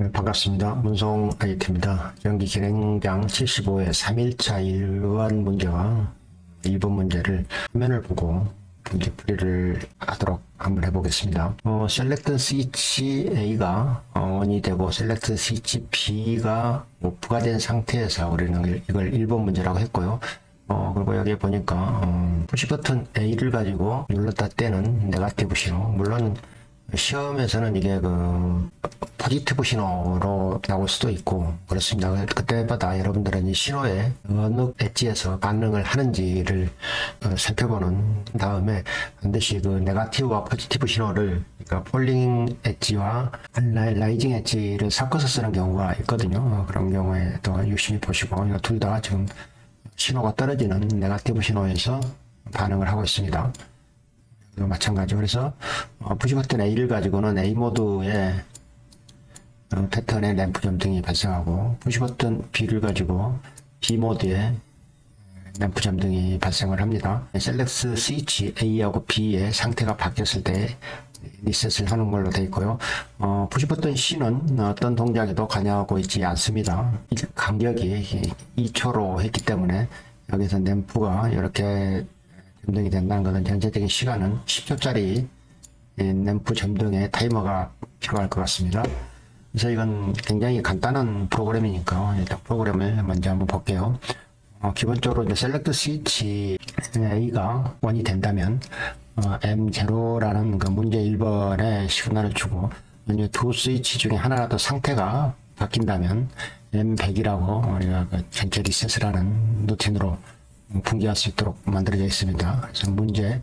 네, 반갑습니다. 문송 아이트입니다. 연기 진행장 75회 3일차 일관 문제와 2번 문제를 화면을 보고 문제 풀이를 하도록 한번 해보겠습니다. 어, 셀렉트 스위치 A가 어, ON이 되고 셀렉트 스위치 B가 오프가 된 상태에서 우리는 이걸 1번 문제라고 했고요. 어, 그리고 여기 보니까, 어, 푸시 버튼 A를 가지고 눌렀다 때는 네가티브 신호. 물론, 시험에서는 이게 그, 포지티브 신호로 나올 수도 있고, 그렇습니다. 그- 그때마다 여러분들은 이 신호에 어느 엣지에서 반응을 하는지를 어, 살펴보는 다음에 반드시 그 네가티브와 포지티브 신호를, 그러니까 폴링 엣지와 라이징 엣지를 섞어서 쓰는 경우가 있거든요. 어, 그런 경우에 또 유심히 보시고, 이거 둘다 지금 신호가 떨어지는 네가티브 신호에서 반응을 하고 있습니다. 이거 마찬가지. 그래서 어, 푸시 버튼 A를 가지고는 A 모드의 어, 패턴의 램프 점등이 발생하고 푸시 버튼 B를 가지고 B 모드의 램프 점등이 발생을 합니다. 셀렉트 스위치 A하고 B의 상태가 바뀌었을 때 리셋을 하는 걸로 되어 있고요. 어, 푸시 버튼 C는 어떤 동작에도 관여하고 있지 않습니다. 이 간격이 2초로 했기 때문에 여기서 램프가 이렇게 점등이 된다는 것은 전체적인 시간은 10초짜리 램프 점등에 타이머가 필요할 것 같습니다. 그래서 이건 굉장히 간단한 프로그램이니까 일단 프로그램을 먼저 한번 볼게요. 어, 기본적으로 이제 셀렉트 스위치 A가 1이 된다면 어, M0라는 그 문제 1번에 시그널을 주고 만약 두 스위치 중에 하나라도 상태가 바뀐다면 M100이라고 우리가 그 전체 리셋을 하는 루틴으로 분기할 수 있도록 만들어져 있습니다. 그래서 문제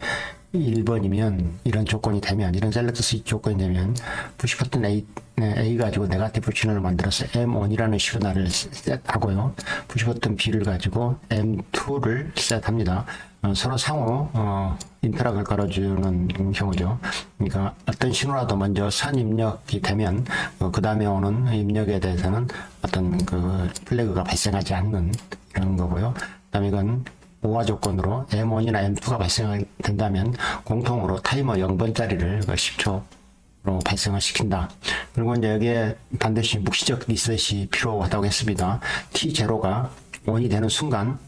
1번이면 이런 조건이 되면 이런 셀렉트 스위치 조건이 되면 푸시 버튼 A, 네, A 가지고 네가티브 신호를 만들어서 M1이라는 시그널을 셋하고요. 푸시 버튼 B를 가지고 M2를 셋합니다. 어, 서로 상호 어, 인터락을 걸어주는 경우죠. 그러니까 어떤 신호라도 먼저 선 입력이 되면 어, 그 다음에 오는 입력에 대해서는 어떤 그 플래그가 발생하지 않는 그런 거고요. 그다음에 이건 오화 조건으로 M1이나 M2가 발생된다면 공통으로 타이머 0번짜리를 10초로 발생을 시킨다. 그리고 이제 여기에 반드시 묵시적 리셋이 필요하다고 했습니다. T0가 1이 되는 순간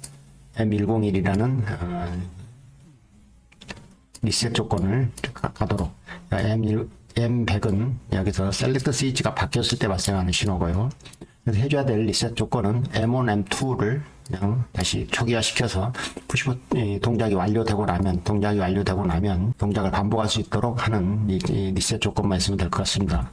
M101이라는 어, 리셋 조건을 가, 가도록 M1, M100은 여기서 셀렉트 스위치가 바뀌었을 때 발생하는 신호고요. 그래서 해줘야 될 리셋 조건은 M1, M2를 그냥 다시 초기화 시켜서 푸시 이 동작이 완료되고 나면 동작이 완료되고 나면 동작을 반복할 수 있도록 하는 이, 이 리셋 조건만 있으면 될 것 같습니다.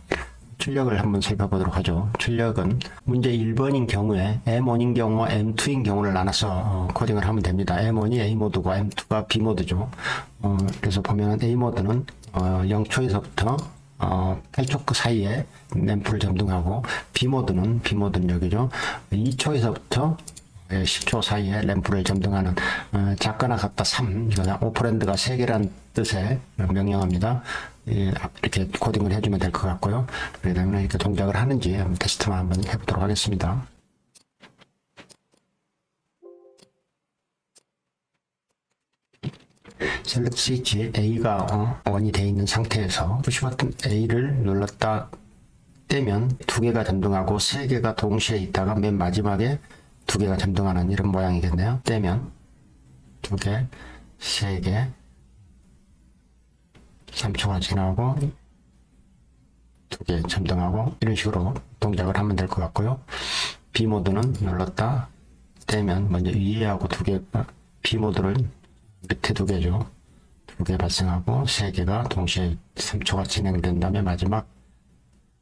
출력을 한번 살펴보도록 하죠. 출력은 문제 1번인 경우에 M1인 경우와 M2인 경우를 나눠서 어, 코딩을 하면 됩니다. M1이 A 모드고 M2가 B 모드죠. 어, 그래서 보면 A 모드는 어, 0초에서부터 어, 8초 그 사이에 램프를 점등하고 B 모드는 B 모드는 여기죠. 2초에서부터 10초 사이에 램프를 점등하는 어, 작거나 같다 3 이거는 오퍼랜드가 3개란 뜻의 명령합니다. 예, 이렇게 코딩을 해주면 될 것 같고요. 그다음에 이렇게 동작을 하는지 테스트만 한번 해보도록 하겠습니다. 셀렉트 스위치 A가 어, on이 되어 있는 상태에서 푸시 버튼 A를 눌렀다 떼면 두 개가 점등하고 세 개가 동시에 있다가 맨 마지막에 두 개가 점등하는 이런 모양이겠네요. 떼면 두 개, 세 개, 3초가 지나고 두 개 점등하고 이런 식으로 동작을 하면 될 것 같고요. B 모드는 눌렀다 떼면 먼저 위에 하고 두 개, B 모드를 밑에 두 개죠. 두 개 발생하고 세 개가 동시에 3초가 진행된 다음에 마지막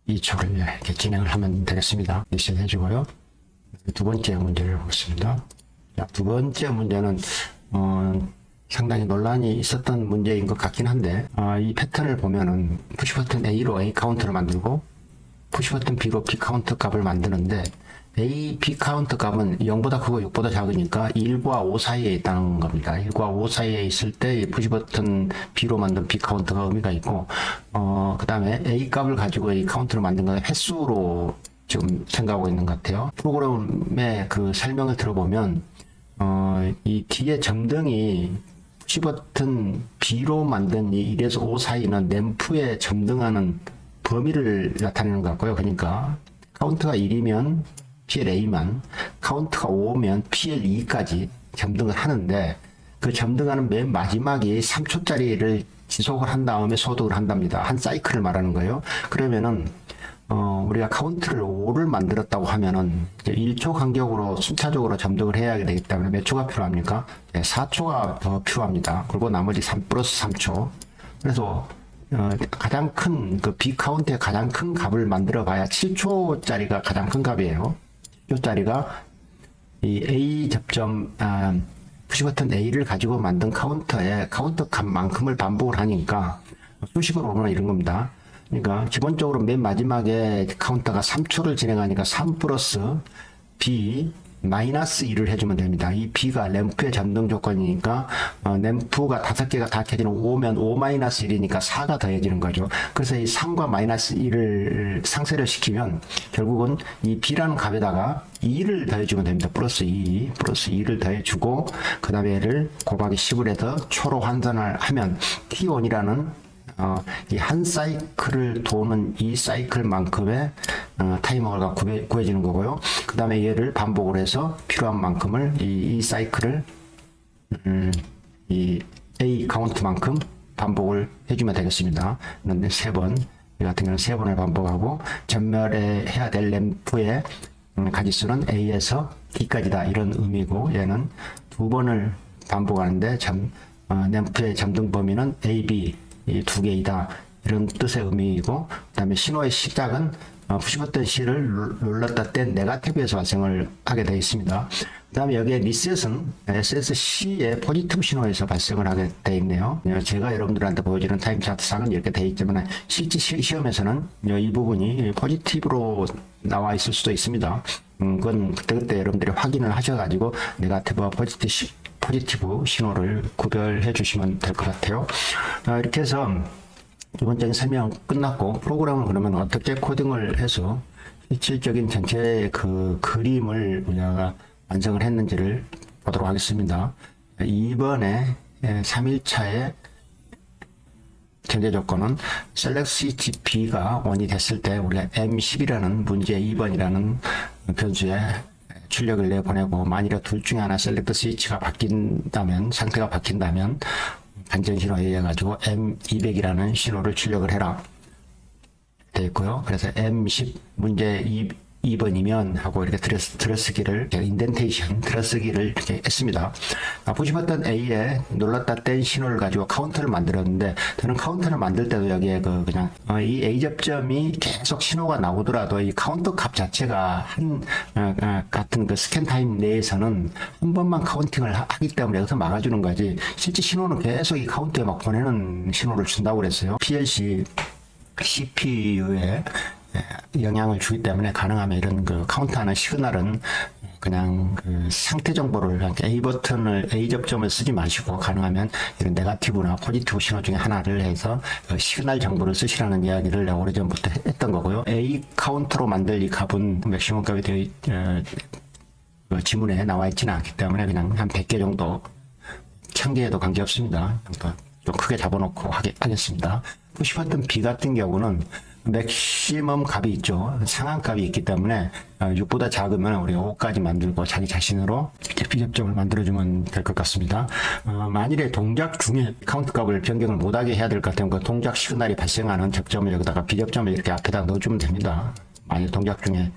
2초를 이렇게 진행을 하면 되겠습니다. 리셋 해주고요. 두 번째 문제를 보겠습니다. 자, 두 번째 문제는 어, 상당히 논란이 있었던 문제인 것 같긴 한데 아, 이 패턴을 보면은 푸시 버튼 A로 A 카운트를 만들고 푸시 버튼 B로 B 카운트 값을 만드는데 A, B 카운트 값은 0보다 크고 6보다 작으니까 1과 5 사이에 있다는 겁니다. 1과 5 사이에 있을 때 푸시 버튼 B로 만든 B 카운트가 의미가 있고 어, 그 다음에 A 값을 가지고 A 카운트를 만든 건 횟수로 지금 생각하고 있는 것 같아요. 프로그램의 그 설명을 들어보면 어, 이 뒤에 점등이 푸시 버튼 B로 만든 이 1에서 5 사이는 램프에 점등하는 범위를 나타내는 것 같고요. 그러니까 카운트가 1이면 PLA만, 카운트가 5면 PL2까지 점등을 하는데 그 점등하는 맨 마지막에 3초짜리를 지속을 한 다음에 소득을 한답니다. 한 사이클을 말하는 거예요. 그러면은 어, 우리가 카운트를 5를 만들었다고 하면은 이제 1초 간격으로 순차적으로 점등을 해야 되기 때문에 몇 초가 필요합니까? 네, 4초가 더 필요합니다. 그리고 나머지 3 플러스 3초. 그래서 어, 가장 큰그 B 카운트의 가장 큰 값을 만들어 봐야 7초짜리가 가장 큰 값이에요. 7초짜리가 이 A 접점 아, 푸시 버튼 A를 가지고 만든 카운터의 카운터 값만큼을 반복을 하니까 수식으로 보면 이런 겁니다. 그러니까 기본적으로 맨 마지막에 카운터가 3초를 진행하니까 3 플러스 B 마이너스 1을 해주면 됩니다. 이 B가 램프의 잠등 조건이니까 어, 램프가 다섯 개가 다 켜지는 5면 5 마이너스 1이니까 4가 더해지는 거죠. 그래서 이 3과 마이너스 1을 상쇄를 시키면 결국은 이 B라는 값에다가 2를 더해주면 됩니다. 플러스 2, 플러스 2를 더해주고 그 다음에 얘를 곱하기 10을 해서 초로 환산을 하면 T1이라는 어, 이한 사이클을 도는 이 사이클만큼의 어, 타이머가 구해, 구해지는 거고요. 그 다음에 얘를 반복을 해서 필요한 만큼을 이, 이 사이클을 음, 이 A 카운트만큼 반복을 해주면 되겠습니다. 그런데 세 번, 이 같은 경우는 세 번을 반복하고 전멸에 해야 될 램프의 음, 가지수는 A에서 D까지다 이런 의미고 얘는 두 번을 반복하는데 점, 어, 램프의 잠등 범위는 A, B 이 두 개이다 이런 뜻의 의미이고 그다음에 신호의 시작은 어, 푸시버튼 C를 눌- 눌렀다 땐 네가티브에서 발생을 하게 되어 있습니다. 그 다음에 여기에 리셋은 SSC의 포지티브 신호에서 발생을 하게 되어 있네요. 어, 제가 여러분들한테 보여주는 타임 차트상은 이렇게 되어 있지만 실제 시- 시험에서는 이 부분이 포지티브로 나와 있을 수도 있습니다. 음, 그건 그때그때 여러분들이 확인을 하셔가지고 네가티브와 포지티브 시- 포지티브 신호를 구별해 주시면 될 것 같아요. 아, 이렇게 해서 기본적인 설명 끝났고 프로그램을 그러면 어떻게 코딩을 해서 실질적인 전체 그 그림을 우리가 완성을 했는지를 보도록 하겠습니다. 이번에 3일차에 전제 조건은 select CTP가 원이 됐을 때 우리가 M10이라는 문제 2번이라는 변수에 출력을 내보내고 만일에 둘 중에 하나 select 스위치가 바뀐다면 상태가 바뀐다면 반전 신호에 의해 가지고 M200이라는 신호를 출력을 해라 되어 있고요. 그래서 M10 문제 2, 2번이면 하고 이렇게 들어쓰기를 제가 인덴테이션 들어쓰기를 이렇게 했습니다. 아, 보시봤던 A에 눌렀다 뗀 신호를 가지고 카운터를 만들었는데 저는 카운터를 만들 때도 여기에 그 그냥 어, 이 A 접점이 계속 신호가 나오더라도 이 카운터 값 자체가 한 어, 어, 같은 그 스캔 타임 내에서는 한 번만 카운팅을 하- 하기 때문에 여기서 막아주는 거지 실제 신호는 계속 이 카운터에 막 보내는 신호를 준다고 그랬어요. PLC CPU에 영향을 주기 때문에 가능하면 이런 그 카운트하는 시그널은 그냥 그 상태 정보를 A 버튼을 A 접점을 쓰지 마시고 가능하면 이런 네가티브나 포지티브 신호 중에 하나를 해서 그 시그널 정보를 쓰시라는 이야기를 내가 오래 전부터 했- 했던 거고요. A 카운트로 만들 이 값은 맥시멈 값이 되어 있- 어, 그 지문에 나와 있지는 않기 때문에 그냥 한 100개 정도 천 개에도 관계 없습니다. 그러니까 좀 크게 잡아놓고 하겠습니다. 푸시 버튼 B 같은 경우는 맥시멈 값이 있죠. 상한 값이 있기 때문에 6보다 작으면 우리가 5까지 만들고 자기 자신으로 비접점을 만들어주면 될 것 같습니다. 어, 만일에 동작 중에 카운트 값을 변경을 못하게 해야 될 것 같으면 그 동작 시그널이 발생하는 접점을 여기다가 비접점을 이렇게 앞에다 넣어주면 됩니다. 만일 동작 중에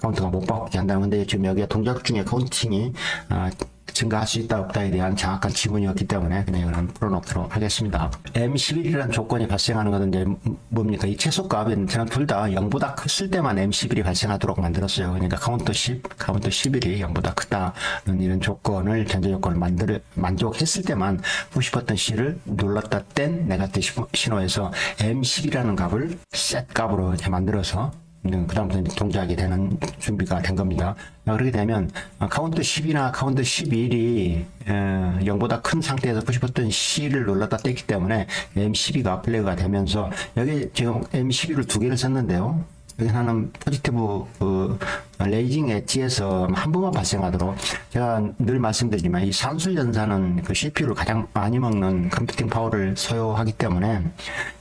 카운트가 못 받게 한다는 건데 지금 여기에 동작 중에 카운팅이 아, 증가할 수 있다 없다에 대한 정확한 지문이었기 때문에 그냥 이거는 풀어놓도록 하겠습니다. M11이라는 조건이 발생하는 것은 이제 뭡니까? 이 최소값은 저는 둘 다 0보다 컸을 때만 M11이 발생하도록 만들었어요. 그러니까 카운트 10, 카운트 11이 0보다 크다는 이런 조건을 전제 조건을 만들 만족했을 때만 푸시버튼 C를 눌렀다 뗀 네가티브 신호에서 M10이라는 값을 셋 값으로 만들어서 그 다음부터 동작이 되는 준비가 된 겁니다. 아, 그렇게 되면 어, 카운트 10이나 카운트 11이 0보다 큰 상태에서 푸시버튼 C를 눌렀다 뗐기 때문에 M12가 플레이가 되면서 여기 지금 M12를 두 개를 썼는데요. 하나는 포지티브 그 레이징 엣지에서 한 번만 발생하도록 제가 늘 말씀드리지만 이 산술 연산은 그 CPU를 가장 많이 먹는 컴퓨팅 파워를 소요하기 때문에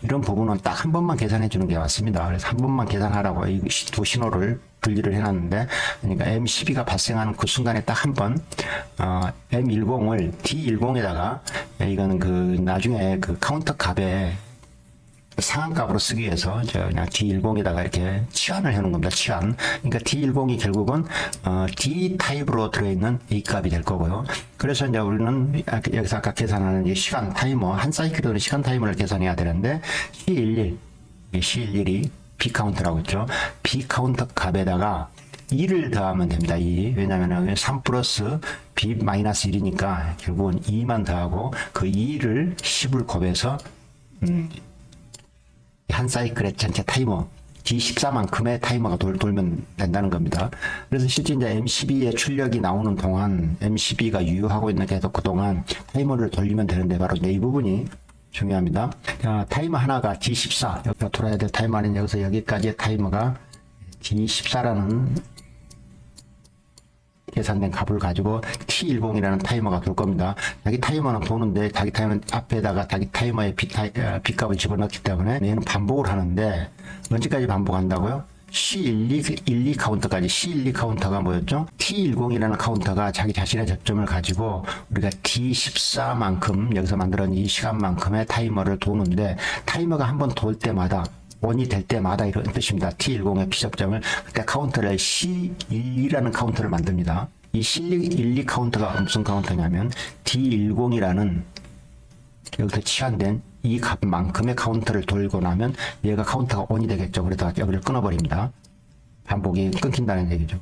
이런 부분은 딱 한 번만 계산해 주는 게 맞습니다. 그래서 한 번만 계산하라고 이 두 신호를 분리를 해놨는데 그러니까 M12가 발생하는 그 순간에 딱 한 번 어, M10을 D10에다가 이거는 그 나중에 그 카운터 값에 상한값으로 쓰기 위해서 저 그냥 D10에다가 이렇게 치환을 해놓은 겁니다. 치환. 그러니까 D10이 결국은 어, D 타입으로 들어있는 A 값이 될 거고요. 그래서 이제 우리는 아- 여기서 아까 계산하는 이 시간 타이머 한 사이클에 시간 타이머를 계산해야 되는데 C11 이 C11이 B 카운트라고 했죠. B 카운터 값에다가 2를 더하면 됩니다. 2. 왜냐면 3 플러스 B 마이너스 1이니까 결국은 2만 더하고 그 2를 10을 곱해서 한 사이클의 전체 타이머 D14만큼의 타이머가 돌, 돌면 된다는 겁니다. 그래서 실제 이제 M12의 출력이 나오는 동안 M12가 유효하고 있는 계속 그동안 타이머를 돌리면 되는데 바로 이 부분이 중요합니다. 자, 타이머 하나가 D14 여기가 돌아야 될 타이머는 여기서 여기까지의 타이머가 D14라는 계산된 값을 가지고 T10이라는 타이머가 돌 겁니다. 자기 타이머는 도는데 자기 타이머는 앞에다가 자기 타이머의 비, 타이, 어, 값을 집어넣기 때문에 얘는 반복을 하는데 언제까지 반복한다고요? C12, 12 카운터까지 C12 카운터가 뭐였죠? T10이라는 카운터가 자기 자신의 접점을 가지고 우리가 D14만큼 여기서 만들어낸 이 시간만큼의 타이머를 도는데 타이머가 한 번 돌 때마다 원이 될 때마다 이런 뜻입니다. T10의 피접점을 그때 카운터를 C12라는 카운터를 만듭니다. 이 C12 카운터가 무슨 카운터냐면 D10이라는 여기서 치환된 이 값만큼의 카운터를 돌고 나면 얘가 카운터가 온이 되겠죠. 그래서 여기를 끊어버립니다. 반복이 끊긴다는 얘기죠.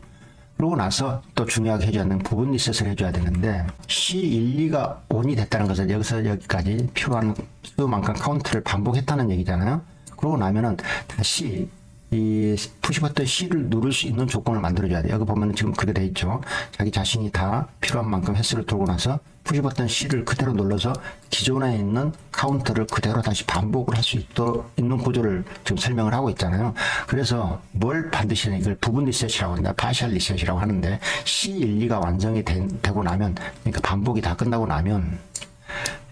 그러고 나서 또 중요하게 해줘야 되는 부분 리셋을 해줘야 되는데 C1, 2가 온이 됐다는 것은 여기서 여기까지 필요한 수만큼 카운트를 반복했다는 얘기잖아요. 그러고 나면은 다시 이 푸시버튼 C를 누를 수 있는 조건을 만들어줘야 돼요. 여기 보면 지금 그게 돼 있죠. 자기 자신이 다 필요한 만큼 횟수를 돌고 나서 푸시버튼 C를 그대로 눌러서 기존에 있는 카운터를 그대로 다시 반복을 할 수 있도록 있는 구조를 지금 설명을 하고 있잖아요. 그래서 뭘 반드시 이걸 부분 리셋이라고 한다. 파셜 리셋이라고 하는데 C1, 2가 완성이 된- 되고 나면 그러니까 반복이 다 끝나고 나면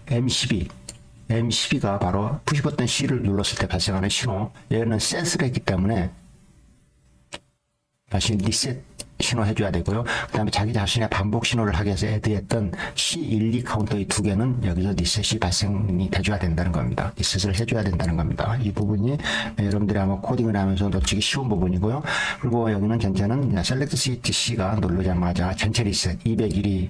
M12 M12가 바로 푸시 버튼 C를 눌렀을 때 발생하는 신호 얘는 센스를 했기 때문에 다시 리셋 신호 해줘야 되고요. 그 다음에 자기 자신의 반복 신호를 하기 위해서 애드했던 C1, 2 카운터 이두 개는 여기서 리셋이 발생이 돼줘야 된다는 겁니다. 리셋을 해줘야 된다는 겁니다. 이 부분이 여러분들이 아마 코딩을 하면서 놓치기 쉬운 부분이고요. 그리고 여기는 전체는 셀렉트 시트 C가 누르자마자 전체 리셋 201이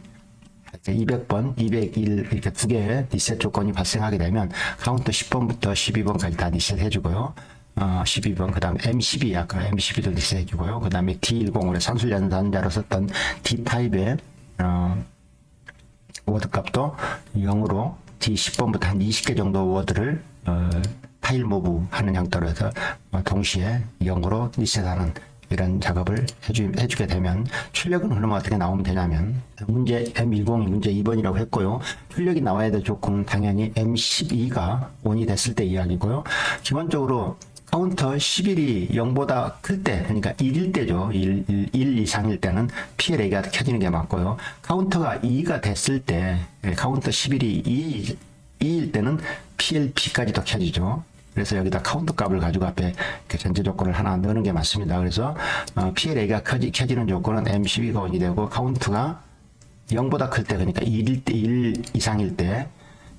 200번, 201 이렇게 두 개의 리셋 조건이 발생하게 되면 카운트 10번부터 12번까지 다 리셋 해주고요. 어, 12번, 그 다음에 M12, 아까 M12도 리셋 해주고요. 그 다음에 D10, 산술 연산자로 썼던 D 타입의, 어, 워드 값도 0으로 D10번부터 한 20개 정도 워드를, 어, 타일 모브 하는 형태로 해서 어, 동시에 0으로 리셋하는 이런 작업을 해주, 해주게 되면 출력은 그러면 어떻게 나오면 되냐면 문제 M10이 문제 2번이라고 했고요. 출력이 나와야 될 조건은 당연히 M12가 온이 됐을 때 이야기고요. 기본적으로 카운터 11이 0보다 클 때, 그러니까 1일 때죠. 1, 1, 1 이상일 때는 PLA가 켜지는 게 맞고요. 카운터가 2가 됐을 때, 예, 카운터 11이 2, 2일 때는 PLP까지도 켜지죠. 그래서 여기다 카운터 값을 가지고 앞에 전제 조건을 하나 넣는 게 맞습니다. 그래서 어, PLA가 켜지, 켜지는 조건은 M12가 온이 되고 카운트가 0보다 클 때, 그러니까 1일 때, 1 이상일 때,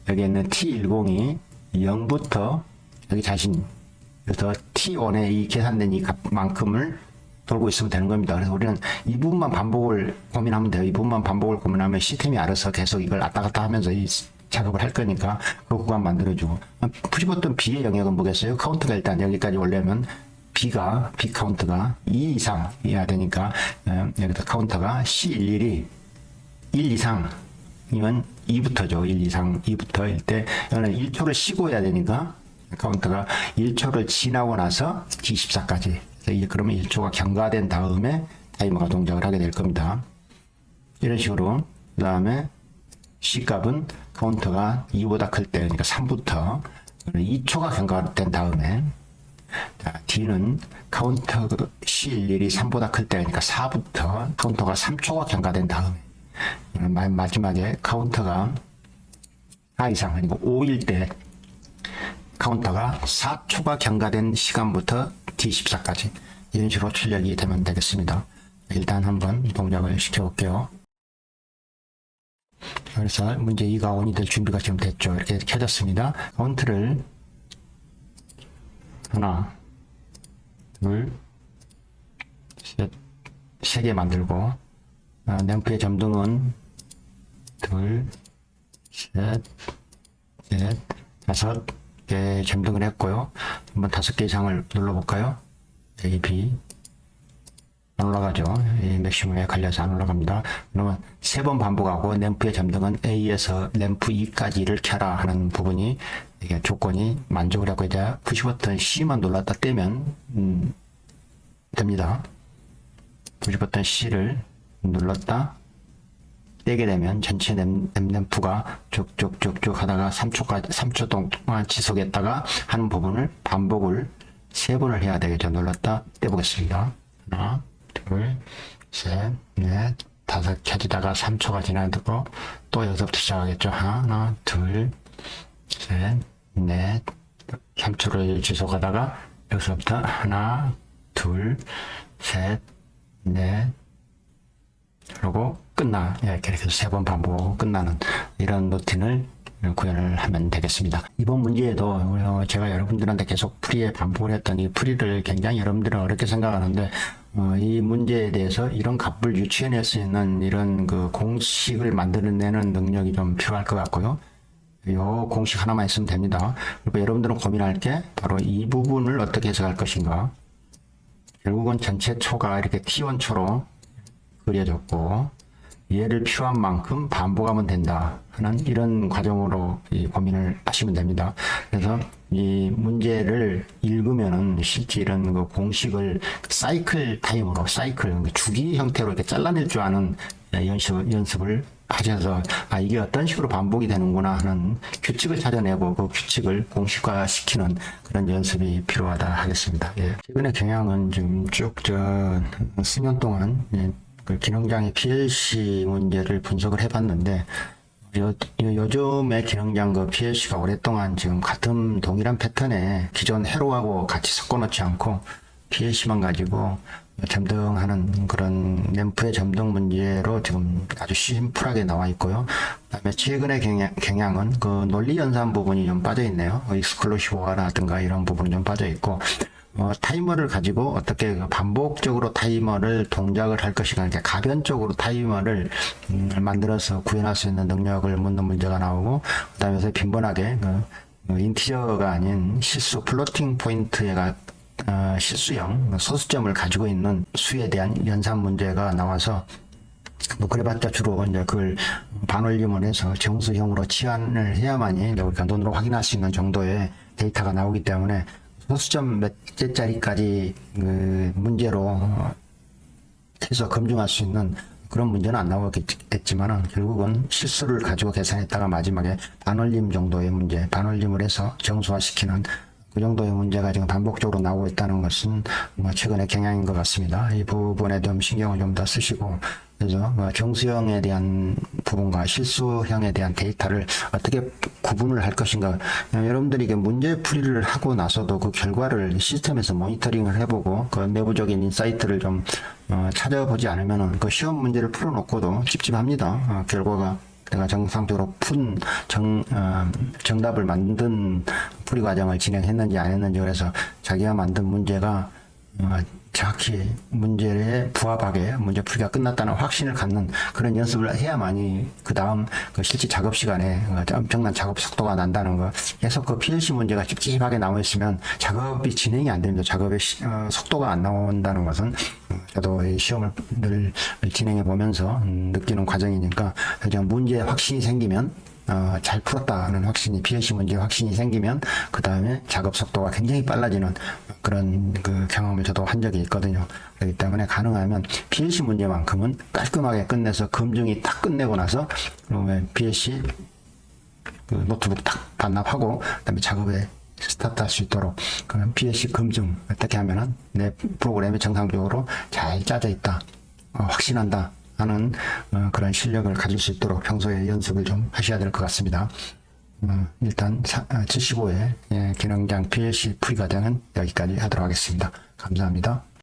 여기 있는 T10이 0부터 여기 자신, 그래서 T1에 이 계산된 이 값만큼을 돌고 있으면 되는 겁니다. 그래서 우리는 이 부분만 반복을 고민하면 돼요. 이 부분만 반복을 고민하면 시스템이 알아서 계속 이걸 왔다 갔다 하면서 이 작업을 할 거니까 그 구간 만들어주고. 푸시버튼 B의 영역은 뭐겠어요? 카운트가 일단 여기까지 올려면 B가, B 카운트가 2 이상이어야 되니까, 어, 여기다 카운터가 C11이 1 이상 이면 2부터죠. 1 이상 2부터일 때 이거는 1초를 쉬고 해야 되니까 카운터가 1초를 지나고 나서 D14까지. 이게 그러면 1초가 경과된 다음에 타이머가 동작을 하게 될 겁니다. 이런 식으로 그 다음에 C 값은 카운터가 2보다 클 때, 그러니까 3부터 2초가 경과된 다음에 자, D는 카운터 C11이 3보다 클 때, 그러니까 4부터 카운터가 3초가 경과된 다음에 마- 마지막에 카운터가 4 이상, 아니고 5일 때 카운터가 4초가 경과된 시간부터 D14까지 이런 식으로 출력이 되면 되겠습니다. 일단 한번 동작을 시켜볼게요. 그래서 문제 2가 온이 될 준비가 지금 됐죠. 이렇게 켜졌습니다. 카운트를 하나, 둘, 셋, 세 개 만들고 아, 램프의 점등은 둘, 셋, 넷, 다섯 개 점등을 했고요. 한번 다섯 개 이상을 눌러볼까요? A, B 안 올라가죠. 이 맥시멈에 걸려서 안 올라갑니다. 그러면 세 번 반복하고 램프의 점등은 A에서 램프 2까지를 켜라 하는 부분이 이게 조건이 만족을 하고 이제 푸시 버튼 C만 눌렀다 떼면 음, 됩니다. 푸시 버튼 C를 눌렀다 떼게 되면 전체 램프가 쭉쭉쭉쭉 하다가 3초까지 3초 동안 지속했다가 하는 부분을 반복을 세 번을 해야 되겠죠. 눌렀다 떼보겠습니다. 하나, 둘, 셋, 넷, 다섯 켜지다가 3초가 지나고 또 여기서부터 시작하겠죠. 하나, 둘, 셋, 넷, 3초를 지속하다가 여기서부터 하나, 둘, 셋, 넷, 그리고 끝나 예, 이렇게 해서 세 번 반복하고 끝나는 이런 루틴을 구현을 하면 되겠습니다. 이번 문제에도 어, 제가 여러분들한테 계속 풀이에 반복을 이 풀이를 굉장히 여러분들은 어렵게 생각하는데 어, 이 문제에 대해서 이런 값을 유추해낼 수 있는 이런 그 공식을 만들어내는 능력이 좀 필요할 것 같고요. 요 공식 하나만 있으면 됩니다. 그리고 여러분들은 고민할 게 바로 이 부분을 어떻게 해석할 것인가. 결국은 전체 초가 이렇게 T1초로 그려졌고 얘를 필요한 만큼 반복하면 된다 하는 이런 과정으로 이 고민을 하시면 됩니다. 그래서 이 문제를 읽으면은 실제 이런 그 공식을 사이클 타임으로 사이클 그러니까 주기 형태로 이렇게 잘라낼 줄 아는 연습 연습을 하셔서 아 이게 어떤 식으로 반복이 되는구나 하는 규칙을 찾아내고 그 규칙을 공식화 시키는 그런 연습이 필요하다 하겠습니다. 예. 최근에 경향은 지금 쭉저 수년 동안 예, 그 기능장애 PLC 문제를 분석을 해봤는데 요, 요, 요즘의 기능장 그 PLC가 오랫동안 지금 같은 동일한 패턴에 기존 해로하고 같이 섞어놓지 않고 PLC만 가지고 점등하는 그런 램프의 점등 문제로 지금 아주 심플하게 나와 있고요. 그다음에 최근의 경향, 경향은 그 논리 연산 부분이 좀 빠져 있네요. 익스클루시브라든가 이런 부분이 좀 빠져 있고 어, 타이머를 가지고 어떻게 그 반복적으로 타이머를 동작을 할 것인가 이렇게 가변적으로 타이머를 음, 만들어서 구현할 수 있는 능력을 묻는 문제가 나오고 그 다음에 빈번하게 그, 그 인티저가 아닌 실수 플로팅 포인트가 어, 실수형 소수점을 가지고 있는 수에 대한 연산 문제가 나와서 뭐 그래봤자 주로 이제 그걸 반올림을 해서 정수형으로 치환을 해야만이 우리가 눈으로 확인할 수 있는 정도의 데이터가 나오기 때문에 소수점 몇 개짜리까지 그 문제로 해서 검증할 수 있는 그런 문제는 안 나오겠지만은 결국은 실수를 가지고 계산했다가 마지막에 반올림 정도의 문제, 반올림을 해서 정수화시키는 그 정도의 문제가 지금 반복적으로 나오고 있다는 것은 뭐 최근의 경향인 것 같습니다. 이 부분에 좀 신경을 좀 더 쓰시고 그래서 뭐 정수형에 대한 부분과 실수형에 대한 데이터를 어떻게 구분을 할 것인가 여러분들이 이게 문제 풀이를 하고 나서도 그 결과를 시스템에서 모니터링을 해보고 그 내부적인 인사이트를 좀 어, 찾아보지 않으면은 그 시험 문제를 풀어놓고도 찝찝합니다. 어, 결과가 내가 정상적으로 푼 정, 어, 정답을 만든 풀이 과정을 진행했는지 안 했는지 그래서 자기가 만든 문제가 어, 정확히 문제에 부합하게 문제 풀이가 끝났다는 확신을 갖는 그런 연습을 해야만이 그 다음 그 실제 작업 시간에 어, 엄청난 작업 속도가 난다는 거 계속 그 PLC 문제가 찝찝하게 나와 있으면 작업이 진행이 안 됩니다. 작업의 시- 어, 속도가 안 나온다는 것은 어, 저도 이 시험을 늘 진행해 보면서 음, 느끼는 과정이니까 그냥 문제에 확신이 생기면 어, 잘 풀었다는 확신이 PLC 문제 확신이 생기면 그 다음에 작업 속도가 굉장히 빨라지는 그런 그 경험을 저도 한 적이 있거든요. 그렇기 때문에 가능하면 PLC 문제만큼은 깔끔하게 끝내서 검증이 딱 끝내고 나서 그러면 PLC 그 노트북 딱 반납하고 그다음에 작업에 스타트할 수 있도록 그런 PLC 검증 어떻게 하면은 내 프로그램이 정상적으로 잘 짜져 있다 어, 확신한다 하는 어, 그런 실력을 가질 수 있도록 평소에 연습을 좀 하셔야 될 것 같습니다. 어, 일단 75회 기능장 PLC 풀이 과정은 여기까지 하도록 하겠습니다. 감사합니다.